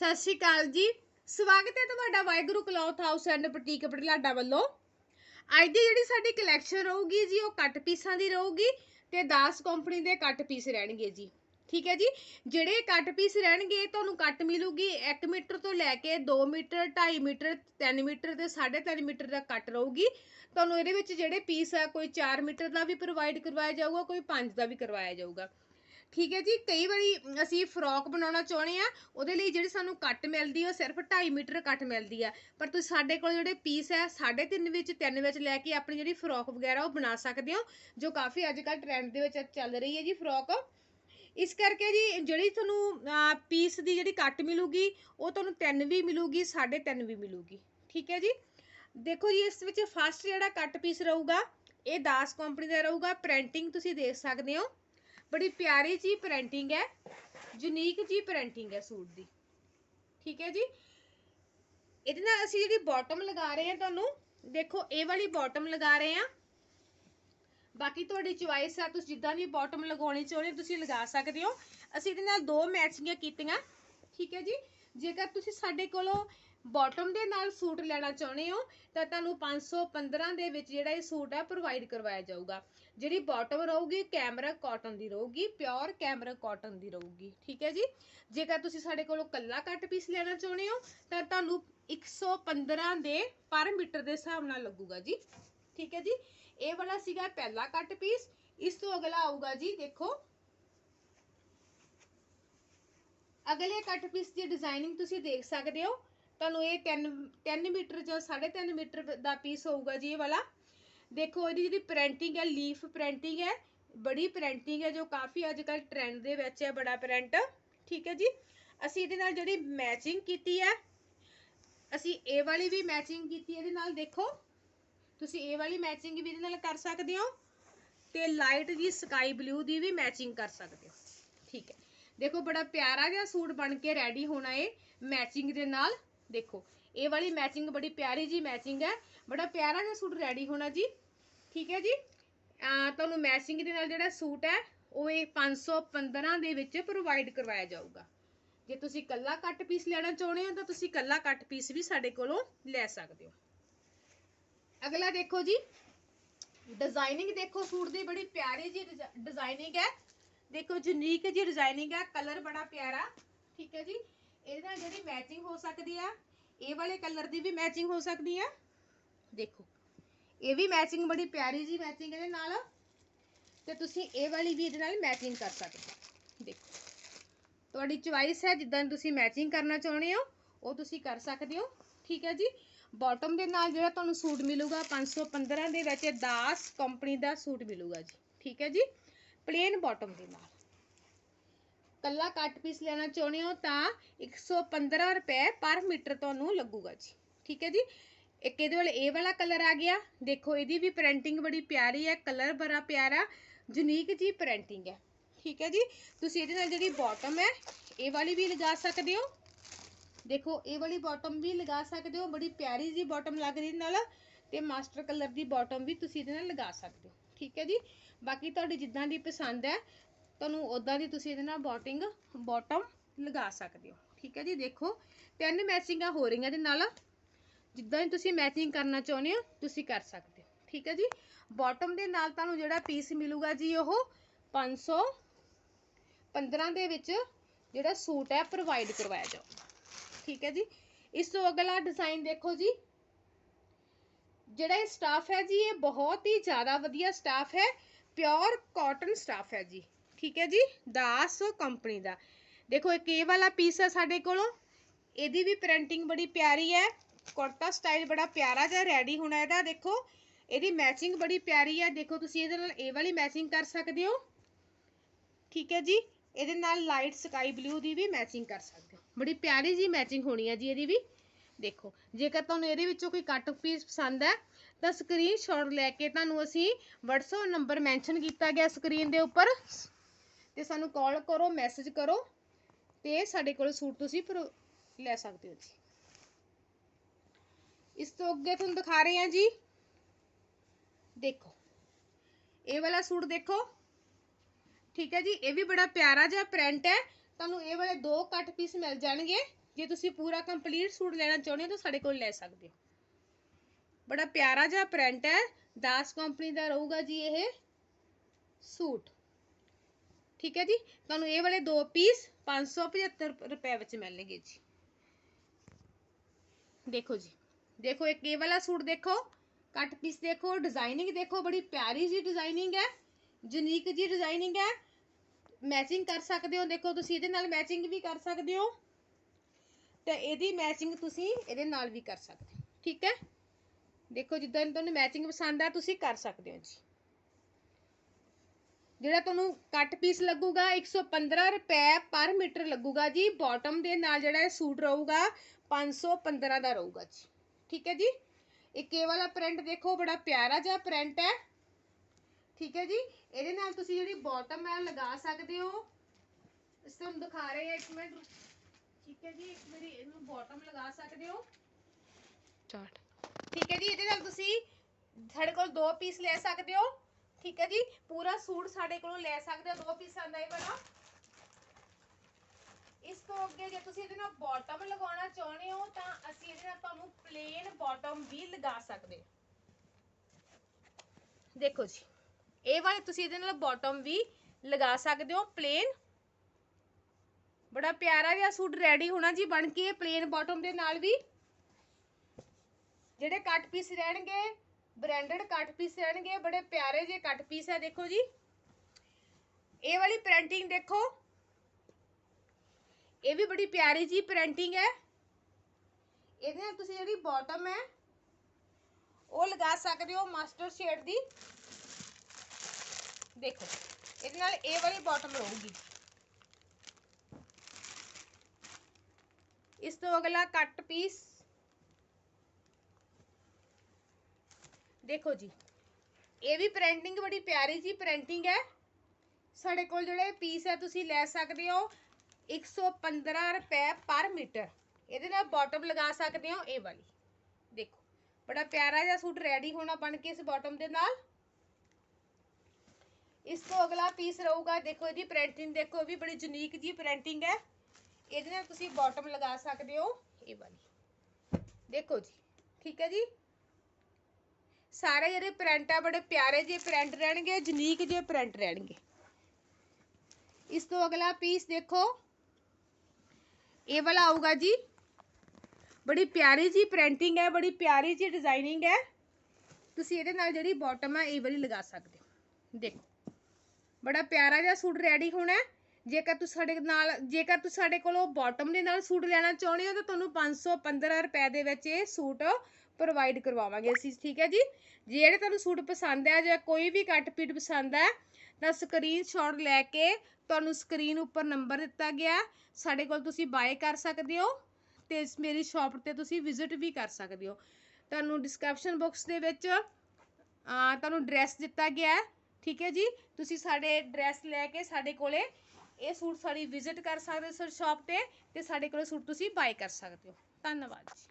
ਸਤਿ ਸ਼੍ਰੀ ਅਕਾਲ ਜੀ। ਸਵਾਗਤ ਹੈ ਤੁਹਾਡਾ Waheguru cloth house and boutique Budhlada ਵੱਲੋਂ। ਅੱਜ ਦੀ ਜਿਹੜੀ ਸਾਡੀ ਕਲੈਕਸ਼ਨ ਰਹੂਗੀ ਜੀ, ਉਹ ਕੱਟ ਪੀਸਾਂ ਦੀ ਰਹੂਗੀ ਤੇ 10 ਕੰਪਨੀ ਦੇ ਕੱਟ ਪੀਸ ਰਹਿਣਗੇ ਜੀ। ਠੀਕ ਹੈ ਜੀ? ਜਿਹੜੇ ਕੱਟ ਪੀਸ ਰਹਿਣਗੇ, ਤੁਹਾਨੂੰ ਕੱਟ ਮਿਲੂਗੀ 1 ਮੀਟਰ ਤੋਂ ਲੈ ਕੇ 2 ਮੀਟਰ 2.5 ਮੀਟਰ 3 ਮੀਟਰ ਤੇ 3.5 ਮੀਟਰ ਦਾ ਕੱਟ ਰਹੂਗੀ। ਤੁਹਾਨੂੰ ਇਹਦੇ ਵਿੱਚ ਜਿਹੜੇ ਪੀਸ ਆ, ਕੋਈ 4 ਮੀਟਰ ਦਾ ਵੀ ਪ੍ਰੋਵਾਈਡ ਕਰਵਾਇਆ ਜਾਊਗਾ, ਕੋਈ 5 ਦਾ ਵੀ ਕਰਵਾਇਆ ਜਾਊਗਾ। ਠੀਕ ਹੈ ਜੀ, ਕਈ ਵਾਰੀ ਅਸੀਂ ਫਰੋਕ ਬਣਾਉਣਾ ਚਾਹੁੰਦੇ ਆ ਉਹਦੇ ਲਈ ਜਿਹੜੀ ਸਾਨੂੰ ਕੱਟ ਮਿਲਦੀ ਉਹ ਸਿਰਫ 2.5 ਮੀਟਰ ਕੱਟ ਮਿਲਦੀ ਆ ਪਰ ਤੁਸੀਂ ਸਾਡੇ ਕੋਲ ਜਿਹੜੇ ਪੀਸ ਹੈ 3.5 ਵਿੱਚ 3 ਵਿੱਚ ਲੈ ਕੇ ਆਪਣੀ ਜਿਹੜੀ ਫਰੋਕ ਵਗੈਰਾ ਉਹ ਬਣਾ ਸਕਦੇ ਹੋ, ਜੋ ਕਾਫੀ ਅੱਜ ਕੱਲ ਟ੍ਰੈਂਡ ਦੇ ਵਿੱਚ ਚੱਲ ਰਹੀ ਹੈ ਜੀ ਫਰੋਕ। ਇਸ ਕਰਕੇ ਜੀ, ਜਿਹੜੀ ਤੁਹਾਨੂੰ ਪੀਸ ਦੀ ਜਿਹੜੀ ਕੱਟ ਮਿਲੂਗੀ, ਉਹ ਤੁਹਾਨੂੰ 3 ਵੀ ਮਿਲੂਗੀ 3.5 ਵੀ ਮਿਲੂਗੀ। ਠੀਕ ਹੈ ਜੀ? ਦੇਖੋ ਜੀ, ਇਸ ਵਿੱਚ ਫਸਟ ਜਿਹੜਾ ਕੱਟ ਪੀਸ ਰਹੂਗਾ, ਇਹ ਦਾਸ ਕੰਪਨੀ ਦਾ ਰਹੂਗਾ ਪ੍ਰਿੰਟਿੰਗ ਤੁਸੀਂ ਦੇਖ ਸਕਦੇ ਹੋ। ਬੜੀ ਪਿਆਰੀ ਜੀ ਪ੍ਰਿੰਟਿੰਗ ਹੈ ਯੂਨੀਕ ਜੀ ਪ੍ਰਿੰਟਿੰਗ ਹੈ ਸੂਟ ਦੀ। ਠੀਕ ਹੈ ਜੀ? ਇਹਦੇ ਨਾਲ ਅਸੀਂ ਜਿਹੜੀ ਬਾਟਮ ਲਗਾ ਰਹੇ ਹਾਂ ਤੁਹਾਨੂੰ, ਦੇਖੋ, ਇਹ ਵਾਲੀ ਬਾਟਮ ਲਗਾ ਰਹੇ ਹਾਂ। ਬਾਕੀ ਤੁਹਾਡੀ ਚੁਆਇਸ ਆ, ਤੁਸੀਂ ਜਿੱਦਾਂ ਦੀ ਬਾਟਮ ਲਗਾਉਣੀ ਚਾਹੁੰਦੇ ਹੋ, ਤੁਸੀਂ ਲਗਾ ਸਕਦੇ ਹੋ। ਅਸੀਂ ਇਹਦੇ ਨਾਲ ਦੋ ਮੈਚਿੰਗਾਂ ਕੀਤੀਆਂ, ਠੀਕ ਹੈ ਜੀ? ਜੇਕਰ ਤੁਸੀਂ ਸਾਡੇ ਕੋਲੋਂ ਬਾਟਮ ਦੇ ਨਾਲ ਸੂਟ ਲੈਣਾ ਚਾਹੁੰਦੇ ਹੋ, ਤਾਂ ਤੁਹਾਨੂੰ 515 ਦੇ ਵਿੱਚ ਜਿਹੜਾ ਇਹ ਸੂਟ ਹੈ ਪ੍ਰੋਵਾਈਡ ਕਰਵਾਇਆ ਜਾਊਗਾ। ਜਿਹੜੀ ਬਾਟਮ ਰਹੂਗੀ ਕੈਮਰਾ ਕਾਟਨ ਦੀ ਰਹੂਗੀ ਪਿਓਰ ਕੈਮਰਾ ਕਾਟਨ ਦੀ ਰਹੂਗੀ, ਠੀਕ ਹੈ ਜੀ? ਜੇਕਰ ਤੁਸੀਂ ਸਾਡੇ ਕੋਲੋਂ ਕੱਲਾ ਕੱਟ ਪੀਸ ਲੈਣਾ ਚਾਹੁੰਦੇ ਹੋ, ਤਾਂ ਤੁਹਾਨੂੰ 115 ਦੇ ਪਰ ਮੀਟਰ ਦੇ ਹਿਸਾਬ ਨਾਲ ਲੱਗੂਗਾ ਜੀ, ਠੀਕ ਹੈ ਜੀ? ਇਹ ਵਾਲਾ ਸੀਗਾ ਪਹਿਲਾ ਕੱਟ ਪੀਸ ਇਸ ਤੋਂ ਅਗਲਾ ਆਊਗਾ ਜੀ, ਦੇਖੋ। ਅਗਲੇ ਕੱਟ ਪੀਸ ਦੀ ਡਿਜ਼ਾਈਨਿੰਗ ਤੁਸੀਂ ਦੇਖ ਸਕਦੇ ਹੋ। ਤੁਹਾਨੂੰ ਇਹ 3 3 ਮੀਟਰ ਜਾਂ 3.5 ਮੀਟਰ ਦਾ ਪੀਸ ਹੋਊਗਾ ਜੀ ਇਹ ਵਾਲਾ। ਦੇਖੋ, ਇਹਦੀ ਜਿਹੜੀ ਪ੍ਰਿੰਟਿੰਗ ਹੈ ਲੀਫ ਪ੍ਰਿੰਟਿੰਗ ਹੈ, ਬੜੀ ਪ੍ਰਿੰਟਿੰਗ ਹੈ, ਜੋ ਕਾਫੀ ਅੱਜ ਕੱਲ ਟ੍ਰੈਂਡ ਦੇ ਵਿੱਚ ਹੈ, ਬੜਾ ਪ੍ਰਿੰਟ ਠੀਕ ਹੈ ਜੀ? ਅਸੀਂ ਇਹਦੇ ਨਾਲ ਜਿਹੜੀ ਮੈਚਿੰਗ ਕੀਤੀ ਹੈ, ਅਸੀਂ ਇਹ ਵਾਲੀ ਵੀ ਮੈਚਿੰਗ ਕੀਤੀ ਇਹਦੇ ਨਾਲ ਦੇਖੋ। ਤੁਸੀਂ ਇਹ ਵਾਲੀ ਮੈਚਿੰਗ ਵੀ ਇਹਦੇ ਨਾਲ ਕਰ ਸਕਦੇ ਹੋ ਤੇ ਲਾਈਟ ਜੀ ਸਕਾਈ ਬਲੂ ਦੀ ਵੀ ਮੈਚਿੰਗ ਕਰ ਸਕਦੇ ਹੋ। ਠੀਕ ਹੈ। ਦੇਖੋ, ਬੜਾ ਪਿਆਰਾ ਜਿਹਾ ਸੂਟ ਬਣ ਕੇ ਰੈਡੀ ਹੋਣਾ ਏ ਮੈਚਿੰਗ ਦੇ ਨਾਲ। ਦੇਖੋ, ਇਹ ਵਾਲੀ ਮੈਚਿੰਗ ਬੜੀ ਪਿਆਰੀ ਜੀ ਮੈਚਿੰਗ ਹੈ। ਬੜਾ ਪਿਆਰਾ ਜਿਹਾ ਸੂਟ ਰੈਡੀ ਹੋਣਾ ਜੀ। ਠੀਕ ਹੈ ਜੀ? ਤੁਹਾਨੂੰ ਮੈਚਿੰਗ ਦੇ ਨਾਲ ਜਿਹੜਾ ਸੂਟ ਹੈ, ਉਹ ਇਹ 515 ਦੇ ਵਿੱਚ ਪ੍ਰੋਵਾਈਡ ਕਰਵਾਇਆ ਜਾਊਗਾ। ਜੇ ਤੁਸੀਂ ਕੱਲਾ ਕੱਟ ਪੀਸ ਲੈਣਾ ਚਾਹੁੰਦੇ ਹੋ, ਤਾਂ ਤੁਸੀਂ ਕੱਲਾ ਕੱਟ ਪੀਸ ਵੀ ਸਾਡੇ ਕੋਲੋਂ ਲੈ ਸਕਦੇ ਹੋ। ਅਗਲਾ ਦੇਖੋ ਜੀ। ਡਿਜ਼ਾਈਨਿੰਗ ਦੇਖੋ ਸੂਟ ਦੀ ਬੜੀ ਪਿਆਰੀ ਜੀ ਡਿਜ਼ਾਈਨਿੰਗ ਹੈ। ਦੇਖੋ ਯੂਨੀਕ ਜੀ ਡਿਜ਼ਾਈਨਿੰਗ ਹੈ। ਕਲਰ ਬੜਾ ਪਿਆਰਾ। ਠੀਕ ਹੈ ਜੀ? ਇਹਦੇ ਨਾਲ ਜਿਹੜੀ ਮੈਚਿੰਗ ਹੋ ਸਕਦੀ ਆ, ਇਹ ਵਾਲੇ ਕਲਰ ਦੀ ਵੀ ਮੈਚਿੰਗ ਹੋ ਸਕਦੀ ਆ। ਦੇਖੋ, ਇਹ ਵੀ ਮੈਚਿੰਗ ਬੜੀ ਪਿਆਰੀ ਜੀ ਮੈਚਿੰਗ ਇਹਦੇ ਨਾਲ। ਤੇ ਤੁਸੀਂ ਇਹ ਵਾਲੀ ਵੀ ਇਹਦੇ ਨਾਲ ਮੈਚਿੰਗ ਕਰ ਸਕਦੇ ਹੋ। ਦੇਖੋ, ਤੁਹਾਡੀ ਚੁਆਇਸ ਹੈ, ਜਿੱਦਾਂ ਤੁਸੀਂ ਮੈਚਿੰਗ ਕਰਨਾ ਚਾਹੁੰਦੇ ਹੋ, ਉਹ ਤੁਸੀਂ ਕਰ ਸਕਦੇ ਹੋ। ਠੀਕ ਹੈ ਜੀ? ਬਾਟਮ ਦੇ ਨਾਲ ਜਿਹੜਾ ਤੁਹਾਨੂੰ ਸੂਟ ਮਿਲੂਗਾ 515 ਦੇ ਵਿੱਚ ਦਾਸ ਕੰਪਨੀ ਦਾ ਸੂਟ ਮਿਲੂਗਾ ਜੀ। ਠੀਕ ਹੈ ਜੀ? ਪਲੇਨ ਬਾਟਮ ਦੇ ਨਾਲ। ਕੱਲਾ ਕੱਟ ਪੀਸ ਲੈਣਾ ਚਾਹੁੰਦੇ ਹੋ ਤਾਂ 115 ਰੁਪਏ ਪਰ ਮੀਟਰ ਤੁਹਾਨੂੰ ਲੱਗੂਗਾ ਜੀ। ਠੀਕ ਹੈ ਜੀ? ਇੱਕ ਇਹਦੇ ਵਾਲੇ ਇਹ ਵਾਲਾ ਕਲਰ ਆ ਗਿਆ। ਦੇਖੋ, ਇਹਦੀ ਵੀ ਪ੍ਰਿੰਟਿੰਗ ਬੜੀ ਪਿਆਰੀ ਹੈ ਕਲਰ ਬੜਾ ਪਿਆਰਾ ਯੂਨੀਕ ਜੀ ਪ੍ਰਿੰਟਿੰਗ ਹੈ। ਠੀਕ ਹੈ ਜੀ? ਤੁਸੀਂ ਇਹਦੇ ਨਾਲ ਜਿਹੜੀ ਬਾਟਮ ਹੈ, ਇਹ ਵਾਲੀ ਵੀ ਲਗਾ ਸਕਦੇ ਹੋ। ਦੇਖੋ, ਇਹ ਵਾਲੀ ਬਾਟਮ ਵੀ ਲਗਾ ਸਕਦੇ ਹੋ। ਬੜੀ ਪਿਆਰੀ ਜੀ ਬਾਟਮ ਲੱਗ ਰਹੀ ਨਾਲ ਤੇ ਮਾਸਟਰ ਕਲਰ ਦੀ ਬਾਟਮ ਵੀ ਤੁਸੀਂ ਇਹਦੇ ਨਾਲ ਲਗਾ ਸਕਦੇ ਹੋ। ਠੀਕ ਹੈ ਜੀ? ਬਾਕੀ ਤੁਹਾਡੀ ਜਿੱਦਾਂ ਦੀ ਪਸੰਦ ਹੈ ਤੁਹਾਨੂੰ ਉਦਾਂ ਦੀ ਤੁਸੀਂ ਇਹਦੇ ਨਾਲ ਬੋਟਿੰਗ ਬਾਟਮ ਲਗਾ ਸਕਦੇ ਹੋ। ਠੀਕ ਹੈ ਜੀ, ਦੇਖੋ, ਤਿੰਨ ਮੈਚਿੰਗਾਂ ਹੋ ਰਹੀਆਂ ਇਹਦੇ ਨਾਲ। ਜਿੱਦਾਂ ਹੀ ਤੁਸੀਂ ਮੈਚਿੰਗ ਕਰਨਾ ਚਾਹੁੰਦੇ ਹੋ, ਤੁਸੀਂ ਕਰ ਸਕਦੇ ਹੋ। ਠੀਕ ਹੈ ਜੀ ਬਾਟਮ ਦੇ ਨਾਲ ਤੁਹਾਨੂੰ ਜਿਹੜਾ ਪੀਸ ਮਿਲੂਗਾ ਜੀ, ਉਹ 500 15 ਦੇ ਵਿੱਚ ਜਿਹੜਾ ਸੂਟ ਹੈ ਪ੍ਰੋਵਾਈਡ ਕਰਵਾਇਆ ਜਾਊਗਾ। ਠੀਕ ਹੈ ਜੀ, ਇਸ ਤੋਂ ਅਗਲਾ ਡਿਜ਼ਾਈਨ ਦੇਖੋ ਜੀ। ਜਿਹੜਾ ਇਹ ਸਟਾਫ ਹੈ ਜੀ, ਇਹ ਬਹੁਤ ਹੀ ਜ਼ਿਆਦਾ ਵਧੀਆ ਸਟਾਫ ਹੈ ਪਿਓਰ ਕਾਟਨ ਸਟਾਫ ਹੈ ਜੀ। ਠੀਕ ਹੈ ਜੀ, ਦਾਸ ਕੰਪਨੀ ਦਾ। ਦੇਖੋ, ਇੱਕ ਇਹ ਵਾਲਾ ਪੀਸ ਹੈ ਸਾਡੇ ਕੋਲੋਂ। ਇਹਦੀ ਵੀ ਪ੍ਰਿੰਟਿੰਗ ਬੜੀ ਪਿਆਰੀ ਹੈ। ਕੁੜਤਾ ਸਟਾਈਲ ਬੜਾ ਪਿਆਰਾ ਜਿਹਾ ਰੈਡੀ ਹੋਣਾ ਇਹਦਾ, ਦੇਖੋ। ਇਹਦੀ ਮੈਚਿੰਗ ਬੜੀ ਪਿਆਰੀ ਹੈ। ਦੇਖੋ, ਤੁਸੀਂ ਇਹਦੇ ਨਾਲ ਇਹ ਵਾਲੀ ਮੈਚਿੰਗ ਕਰ ਸਕਦੇ ਹੋ। ਠੀਕ ਹੈ ਜੀ, ਇਹਦੇ ਨਾਲ ਲਾਈਟ ਸਕਾਈ ਬਲੂ ਦੀ ਵੀ ਮੈਚਿੰਗ ਕਰ ਸਕਦੇ ਹੋ। ਬੜੀ ਪਿਆਰੀ ਜੀ ਮੈਚਿੰਗ ਹੋਣੀ ਹੈ ਜੀ ਇਹਦੀ ਵੀ। ਦੇਖੋ, ਜੇਕਰ ਤੁਹਾਨੂੰ ਇਹਦੇ ਵਿੱਚੋਂ ਕੋਈ ਕੱਟ ਪੀਸ ਪਸੰਦ ਹੈ, ਤਾਂ ਸਕਰੀਨਸ਼ਾਟ ਲੈ ਕੇ ਤੁਹਾਨੂੰ ਅਸੀਂ WhatsApp ਨੰਬਰ ਮੈਂਸ਼ਨ ਕੀਤਾ ਗਿਆ ਸਕਰੀਨ ਦੇ ਉੱਪਰ। ਤੇ ਸਾਨੂੰ ਕਾਲ ਕਰੋ ਮੈਸੇਜ ਕਰੋ ਤੇ ਸਾਡੇ ਕੋਲ ਸੂਟ ਤੁਸੀਂ ਲੈ ਸਕਦੇ ਹੋ ਜੀ। ਇਸ ਤੋਂ ਅੱਗੇ ਤੁਹਾਨੂੰ ਦਿਖਾ ਰਹੇ ਹਾਂ ਜੀ। ਦੇਖੋ, ਇਹ ਵਾਲਾ ਸੂਟ ਦੇਖੋ। ਠੀਕ ਹੈ ਜੀ, ਇਹ ਵੀ ਬੜਾ ਪਿਆਰਾ ਜਿਹਾ ਪ੍ਰਿੰਟ ਹੈ। ਤੁਹਾਨੂੰ ਇਹ ਵਾਲੇ ਦੋ ਕੱਟ ਪੀਸ ਮਿਲ ਜਾਣਗੇ। ਜੇ ਤੁਸੀਂ ਪੂਰਾ ਕੰਪਲੀਟ ਸੂਟ ਲੈਣਾ ਚਾਹੁੰਦੇ ਹੋ ਤਾਂ ਸਾਡੇ ਕੋਲ ਲੈ ਸਕਦੇ ਹੋ। ਬੜਾ ਪਿਆਰਾ ਜਿਹਾ ਪ੍ਰਿੰਟ ਹੈ। ਦਾਸ ਕੰਪਨੀ ਦਾ ਰਹੂਗਾ ਜੀ ਇਹ ਸੂਟ। ਠੀਕ ਹੈ ਜੀ? ਤੁਹਾਨੂੰ ਇਹ ਵਾਲੇ ਦੋ ਪੀਸ 575 ਰੁਪਏ ਵਿੱਚ ਮਿਲਣਗੇ ਜੀ। ਦੇਖੋ ਜੀ। ਦੇਖੋ, ਇੱਕ ਇਹ ਵਾਲਾ ਸੂਟ ਦੇਖੋ। ਕੱਟ ਪੀਸ ਦੇਖੋ ਡਿਜ਼ਾਈਨਿੰਗ ਦੇਖੋ, ਬੜੀ ਪਿਆਰੀ ਜੀ ਡਿਜ਼ਾਈਨਿੰਗ ਹੈ। ਯੂਨੀਕ ਜੀ ਡਿਜ਼ਾਈਨਿੰਗ ਹੈ। ਮੈਚਿੰਗ ਕਰ ਸਕਦੇ ਹੋ। ਦੇਖੋ, ਤੁਸੀਂ ਇਹਦੇ ਨਾਲ ਮੈਚਿੰਗ ਵੀ ਕਰ ਸਕਦੇ ਹੋ। ਤੇ ਇਹਦੀ ਮੈਚਿੰਗ ਤੁਸੀਂ ਇਹਦੇ ਨਾਲ ਵੀ ਕਰ ਸਕਦੇ ਹੋ। ਠੀਕ ਹੈ? ਦੇਖੋ, ਜਿੱਦਾਂ ਤੁਹਾਨੂੰ ਮੈਚਿੰਗ ਪਸੰਦ ਆ, ਤੁਸੀਂ ਕਰ ਸਕਦੇ ਹੋ ਜੀ। ਜਿਹੜਾ ਤੁਹਾਨੂੰ ਕੱਟ ਪੀਸ ਲੱਗੂਗਾ 115 ਰੁਪਏ ਪਰ ਮੀਟਰ ਲੱਗੂਗਾ ਜੀ। ਬਾਟਮ ਦੇ ਨਾਲ ਜਿਹੜਾ ਇਹ ਸੂਟ ਰਹੂਗਾ 515 ਦਾ ਰਹੂਗਾ ਜੀ। ਠੀਕ ਹੈ ਜੀ? ਇੱਕ ਇਹ ਵਾਲਾ ਪ੍ਰਿੰਟ ਦੇਖੋ ਬੜਾ ਪਿਆਰਾ ਜਿਹਾ ਪ੍ਰਿੰਟ ਹੈ। ਠੀਕ ਹੈ ਜੀ? ਇਹਦੇ ਨਾਲ ਤੁਸੀਂ ਜਿਹੜੀ ਬਾਟਮ ਹੈ ਲਗਾ ਸਕਦੇ ਹੋ। ਇਸ ਤੁਹਾਨੂੰ ਦਿਖਾ ਰਹੇ ਹਾਂ ਇੱਕ ਮਿੰਟ। ਠੀਕ ਹੈ ਜੀ? ਇੱਕ ਵਾਰੀ ਇਹਨੂੰ ਬਾਟਮ ਲਗਾ ਸਕਦੇ ਹੋ। ਚਾਰਟ ਠੀਕ ਹੈ ਜੀ? ਇਹਦੇ ਨਾਲ ਤੁਸੀਂ ਸਾਡੇ ਕੋਲ ਦੋ ਪੀਸ ਲੈ ਸਕਦੇ ਹੋ। ਠੀਕ ਹੈ ਜੀ, ਪੂਰਾ ਸੂਟ ਸਾਡੇ ਕੋਲੋਂ ਲੈ ਸਕਦੇ ਹੋ, ਦੋ ਪੀਸਾਂ ਦਾ ਇਹ ਵਾਲਾ ਇਸ ਤੋਂ ਅੱਗੇ ਜੇ ਤੁਸੀਂ ਇਹਦੇ ਨਾਲ ਬਾਟਮ ਲਗਾਉਣਾ ਚਾਹੁੰਦੇ ਹੋ, ਤਾਂ ਅਸੀਂ ਇਹਦੇ ਨਾਲ ਤੁਹਾਨੂੰ ਪਲੇਨ ਬਾਟਮ ਵੀ ਲਗਾ ਸਕਦੇ ਦੇਖੋ ਜੀ, ਇਹ ਵਾਲੇ ਤੁਸੀਂ ਇਹਦੇ ਨਾਲ ਬਾਟਮ ਵੀ ਲਗਾ ਸਕਦੇ ਹੋ ਪਲੇਨ ਬੜਾ ਪਿਆਰਾ ਜਿਹਾ ਸੂਟ ਰੈਡੀ ਹੋਣਾ ਜੀ, ਬਣ ਕੇ ਪਲੇਨ ਬਾਟਮ ਦੇ ਨਾਲ ਵੀ। ਜਿਹੜੇ ਕੱਟ ਪੀਸ ਰਹਿਣਗੇ ਬ੍ਰਾਂਡਡ ਕੱਟ ਪੀਸ ਰਹਿਣਗੇ ਬੜੇ ਪਿਆਰੇ ਜਿਹੇ ਕੱਟ ਪੀਸ ਹੈ ਦੇਖੋ ਜੀ। ਇਹ ਵਾਲੀ ਪ੍ਰਿੰਟਿੰਗ ਦੇਖੋ। ਇਹ ਵੀ ਬੜੀ ਪਿਆਰੀ ਜੀ ਪ੍ਰਿੰਟਿੰਗ ਹੈ। ਇਹਦੇ ਨਾਲ ਤੁਸੀਂ ਜਿਹੜੀ ਬਾਟਮ ਹੈ, ਉਹ ਲਗਾ ਸਕਦੇ ਹੋ ਮਾਸਟਰ ਸ਼ੇਡ ਦੀ। ਦੇਖੋ, ਇਹਦੇ ਨਾਲ ਇਹ ਵਾਲੀ ਬਾਟਮ ਰਹੂਗੀ। ਇਸ ਤੋਂ ਅਗਲਾ ਕੱਟ ਪੀਸ ਦੇਖੋ ਜੀ, ਇਹ ਵੀ ਪ੍ਰਿੰਟਿੰਗ ਬੜੀ ਪਿਆਰੀ ਜੀ ਪ੍ਰਿੰਟਿੰਗ ਹੈ। ਸਾਡੇ ਕੋਲ ਜਿਹੜੇ ਪੀਸ ਹੈ, ਤੁਸੀਂ ਲੈ ਸਕਦੇ ਹੋ 115 ਰੁਪਏ ਪਰ ਮੀਟਰ ਇਹਦੇ ਨਾਲ ਬਾਟਮ ਲਗਾ ਸਕਦੇ ਹੋ ਇਹ ਵਾਲੀ। ਦੇਖੋ, ਬੜਾ ਪਿਆਰਾ ਜਿਹਾ ਸੂਟ ਰੈਡੀ ਹੋਣਾ ਬਣ ਕੇ ਇਸ ਬਾਟਮ ਦੇ ਨਾਲ। ਇਸ ਤੋਂ ਅਗਲਾ ਪੀਸ ਰਹੂਗਾ, ਦੇਖੋ ਇਹਦੀ ਪ੍ਰਿੰਟਿੰਗ ਦੇਖੋ ਇਹ ਵੀ ਬੜੀ ਯੂਨੀਕ ਜੀ ਪ੍ਰਿੰਟਿੰਗ ਹੈ। ਇਹਦੇ ਨਾਲ ਤੁਸੀਂ ਬਾਟਮ ਲਗਾ ਸਕਦੇ ਹੋ ਇਹ ਵਾਲੀ। ਦੇਖੋ ਜੀ, ਠੀਕ ਹੈ ਜੀ? ਸਾਰੇ ਜਿਹੜੇ ਪ੍ਰਿੰਟ ਆ, ਬੜੇ ਪਿਆਰੇ ਜਿਹੇ ਪ੍ਰਿੰਟ ਰਹਿਣਗੇ ਯੂਨੀਕ ਜਿਹੇ ਪ੍ਰਿੰਟ ਰਹਿਣਗੇ। ਇਸ ਤੋਂ ਅਗਲਾ ਪੀਸ ਦੇਖੋ। ਇਹ ਵਾਲਾ ਆਊਗਾ ਜੀ। ਬੜੀ ਪਿਆਰੀ ਜੀ ਪ੍ਰਿੰਟਿੰਗ ਹੈ, ਬੜੀ ਪਿਆਰੀ ਜੀ ਡਿਜ਼ਾਈਨਿੰਗ ਹੈ। ਤੁਸੀਂ ਇਹਦੇ ਨਾਲ ਜਿਹੜੀ ਬਾਟਮ ਹੈ ਇਹ ਵਾਲੀ ਲਗਾ ਸਕਦੇ ਹੋ। ਦੇਖੋ। ਬੜਾ ਪਿਆਰਾ ਜਿਹਾ ਸੂਟ ਰੈਡੀ ਹੋਣਾ ਜੇਕਰ ਤੁਸੀਂ ਸਾਡੇ ਨਾਲ, ਜੇਕਰ ਤੁਸੀਂ ਸਾਡੇ ਕੋਲੋਂ ਬਾਟਮ ਦੇ ਨਾਲ ਸੂਟ ਲੈਣਾ ਚਾਹੁੰਦੇ ਹੋ, ਤਾਂ ਤੁਹਾਨੂੰ 515 ਰੁਪਏ ਦੇ ਵਿੱਚ ਇਹ ਸੂਟ ਪ੍ਰੋਵਾਈਡ ਕਰਵਾਵਾਂਗੇ ਅਸੀਂ, ਠੀਕ ਹੈ ਜੀ? ਜਿਹੜੇ ਤੁਹਾਨੂੰ ਸੂਟ ਪਸੰਦ ਹੈ ਜਾਂ ਕੋਈ ਵੀ ਕੱਟ ਪੀਟ ਪਸੰਦ ਹੈ ਤਾਂ ਸਕਰੀਨਸ਼ਾਟ ਲੈ ਕੇ ਤੁਹਾਨੂੰ ਸਕਰੀਨ ਉੱਪਰ ਨੰਬਰ ਦਿੱਤਾ ਗਿਆ। ਸਾਡੇ ਕੋਲ ਤੁਸੀਂ ਬਾਏ ਕਰ ਸਕਦੇ ਹੋ ਤੇ ਮੇਰੀ ਸ਼ਾਪ ਤੇ ਤੁਸੀਂ ਵਿਜ਼ਿਟ ਵੀ ਕਰ ਸਕਦੇ ਹੋ। ਤੁਹਾਨੂੰ ਡਿਸਕ੍ਰਿਪਸ਼ਨ ਬਾਕਸ ਦੇ ਵਿੱਚ ਤੁਹਾਨੂੰ ਡਰੈਸ ਦਿੱਤਾ ਗਿਆ, ਠੀਕ ਹੈ ਜੀ? ਤੁਸੀਂ ਸਾਡੇ ਡਰੈਸ ਲੈ ਕੇ ਸਾਡੇ ਕੋਲੇ ਇਹ ਸੂਟ ਸਾਡੀ ਵਿਜ਼ਿਟ ਕਰ ਸਕਦੇ ਹੋ ਸ਼ਾਪ ਤੇ ਤੇ ਸਾਡੇ ਕੋਲੇ ਸੂਟ ਤੁਸੀਂ ਬਾਏ ਕਰ ਸਕਦੇ ਹੋ। ਧੰਨਵਾਦ ਜੀ।